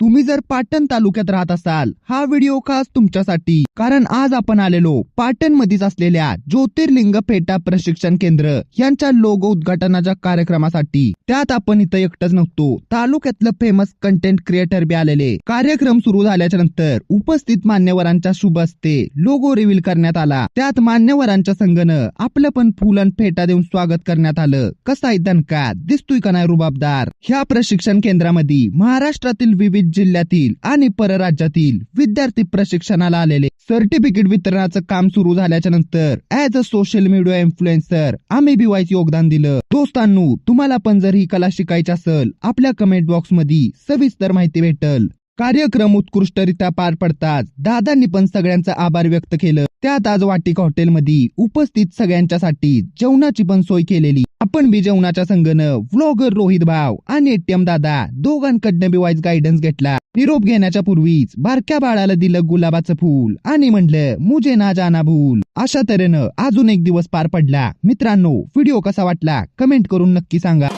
तुम्ही जर पाटण तालुक्यात राहत असाल हा व्हिडिओ खास तुमच्यासाठी. कारण आज आपण आलेलो पाटण मध्येच असलेल्या ज्योतिर्लिंग फेटा प्रशिक्षण केंद्र यांच्या लोगो उद्घाटनाच्या कार्यक्रमासाठी. त्यात आपण इथं एकटच नव्हतो. तालुक्यातलं फेमस कंटेंट क्रिएटर बी आलेले. कार्यक्रम सुरू झाल्याच्यानंतर उपस्थित मान्यवरांच्या शुभ हस्ते लोगो रिव्हील करण्यात आला. त्यात मान्यवरांच्या संघनं आपलं पण फुल आणि फेटा देऊन स्वागत करण्यात आलं. कसा आहे दणका दिसतोय का नाही रुबाबदार? ह्या प्रशिक्षण केंद्रामध्ये महाराष्ट्रातील विविध जिल्ह्यातील आणि परराज्यातील विद्यार्थी प्रशिक्षणाला आलेले. सर्टिफिकेट वितरणाचं काम सुरू झाल्याच्यानंतर as a social media influencer आम्ही बी योगदान दिलं. दोस्तांनो तुम्हाला पण जर ही कला शिकायची असेल आपल्या कमेंट बॉक्समध्ये सविस्तर माहिती भेटल. कार्यक्रम उत्कृष्टरित्या पार पडताच दादांनी पण सगळ्यांचा आभार व्यक्त केलं. त्यात आज वाटिक हॉटेलमध्ये उपस्थित सगळ्यांच्यासाठी जेवणाची पण सोय केलेली. आपण बी जेवणाच्या संघनं व्लॉगर रोहित भाव आणि एटीएम दादा दोघांकडनं बी वाईज गायडन्स घेतला. निरोप घेण्याच्या पूर्वीच बारक्या बाळाला दिलं गुलाबाचं फूल आणि म्हणलं मुझे ना जाना भूल. अशा तऱ्हेनं अजून एक दिवस पार पडला. मित्रांनो व्हिडिओ कसा वाटला? कमेंट करून नक्की सांगा.